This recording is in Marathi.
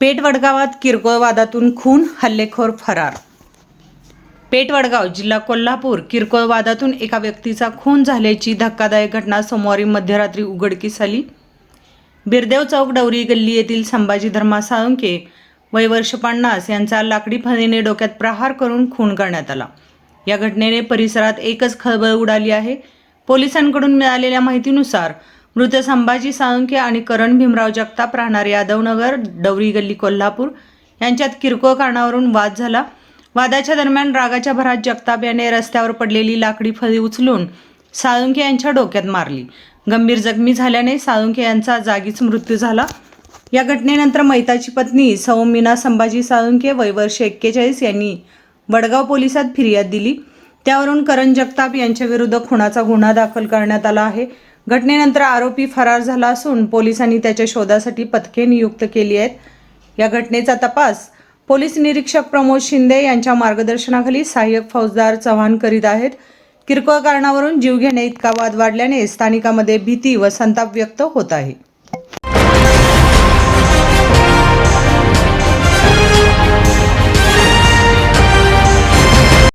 पेठ वडगावात किरकोळ वादातून खून हल्लेखोर फरार. पेठ वडगाव जिल्हा कोल्हापूर किरकोळ वादातून एका व्यक्तीचा खून झाल्याची धक्कादायक घटना सोमवारी मध्यरात्री उघडकीस आली. बिरदेव चौक डवरी गल्ली येथील संभाजी धर्मा साळुंके वय वर्ष पन्नास यांचा लाकडी फणीने डोक्यात प्रहार करून खून करण्यात आला. या घटनेने परिसरात एकच खळबळ उडाली आहे. पोलिसांकडून मिळालेल्या माहितीनुसार मृत संभाजी साळुंके आणि करण भीमराव जगताप राहणार यादवनगर डवरी गल्ली कोल्हापूर. यांच्यात किरकोळ कारणावरून वाद झाला. वादाच्या दरम्यान रागाच्या भरात जगताप याने रस्त्यावर पडलेली लाकडी फळी उचलून साळुंके यांच्या डोक्यात मारली. गंभीर जखमी झाल्याने साळुंके यांचा जागीच मृत्यू झाला. या घटनेनंतर मैताची पत्नी सौमीना संभाजी साळुंके वयवर्ष एक्केचाळीस यांनी वडगाव पोलिसात फिर्याद दिली. त्यावरून करण जगताप यांच्याविरुद्ध खुनाचा गुन्हा दाखल करण्यात आला आहे. घटनेनंतर आरोपी फरार झाला असून पोलिसांनी त्याच्या शोधासाठी पथके नियुक्त केली आहेत. या घटनेचा तपास पोलीस निरीक्षक प्रमोद शिंदे यांच्या मार्गदर्शनाखाली सहाय्यक फौजदार चव्हाण करीत आहेत. किरकोळ कारणावरून जीव घेणे इतका वाद वाढल्याने स्थानिकांमध्ये भीती व संताप व्यक्त होत आहे.